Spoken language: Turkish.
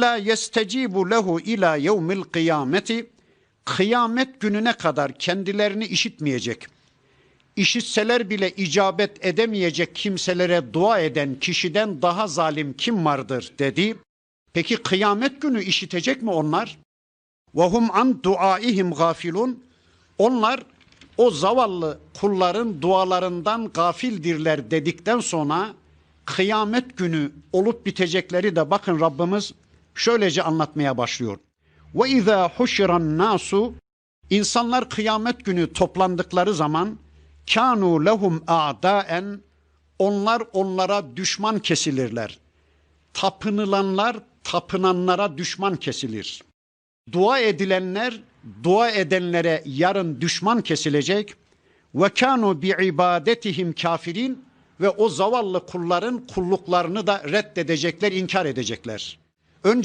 la yestecibu lehu ila yevmil kıyameti kıyamet gününe kadar kendilerini işitmeyecek. İşitseler bile icabet edemeyecek kimselere dua eden kişiden daha zalim kim vardır dedi. Peki kıyamet günü işitecek mi onlar? Vahum an duaihim gafilun. Onlar o zavallı kulların dualarından gafildirler dedikten sonra kıyamet günü olup bitecekleri de bakın Rabbimiz şöylece anlatmaya başlıyor. Ve izâ huşiran nasu insanlar kıyamet günü toplandıkları zaman kanu lehum a'daen onlar onlara düşman kesilirler. Tapınılanlar tapınanlara düşman kesilir. Dua edilenler dua edenlere yarın düşman kesilecek. Ve kanu bi ibadetihim kafirin ve o zavallı kulların kulluklarını da reddedecekler, inkar edecekler. Önce